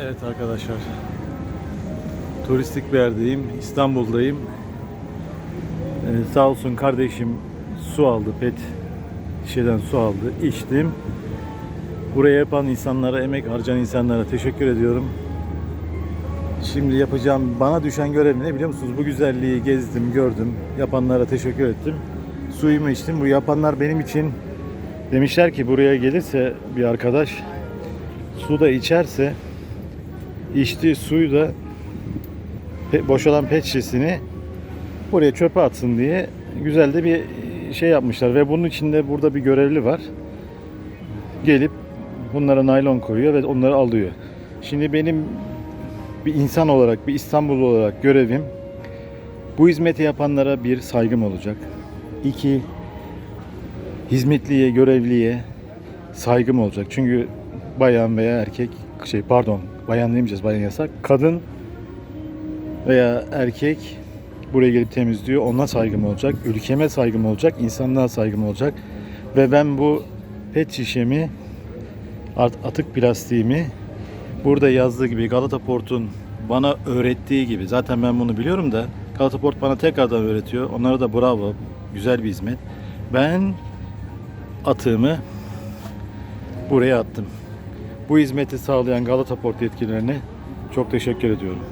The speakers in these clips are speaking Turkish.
Evet arkadaşlar. Turistik bir yerdeyim. İstanbul'dayım. Ee, sağ olsun kardeşim su aldı. Pet şişeden su aldı. İçtim. Buraya yapan insanlara, emek harcayan insanlara teşekkür ediyorum. Şimdi yapacağım, bana düşen görev ne biliyor musunuz? Bu güzelliği gezdim, gördüm. Yapanlara teşekkür ettim. Suyumu içtim. Bu yapanlar benim için demişler ki buraya gelirse bir arkadaş su da içerse içtiği suyu da boşalan pet şişesini buraya çöpe atsın diye güzel de bir şey yapmışlar ve bunun içinde burada bir görevli var. Gelip bunlara naylon koyuyor ve onları alıyor. Şimdi benim bir insan olarak, bir İstanbullu olarak görevim bu hizmeti yapanlara bir saygım olacak. İki, hizmetliye, görevliye saygım olacak. Çünkü bayan veya erkek, şey pardon, bayan demeyeceğiz, bayan yasak. Kadın veya erkek buraya gelip temizliyor. Ona saygım olacak. Ülkeme saygım olacak. insanlığa saygım olacak. Ve ben bu pet şişemi at- atık plastiğimi burada yazdığı gibi Galata Port'un bana öğrettiği gibi zaten ben bunu biliyorum da Galata Port bana tekrardan öğretiyor. Onlara da bravo. Güzel bir hizmet. Ben atığımı buraya attım. Bu hizmeti sağlayan Galata Port yetkililerine çok teşekkür ediyorum.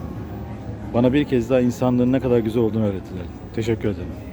Bana bir kez daha insanlığın ne kadar güzel olduğunu öğrettiler. Teşekkür ederim.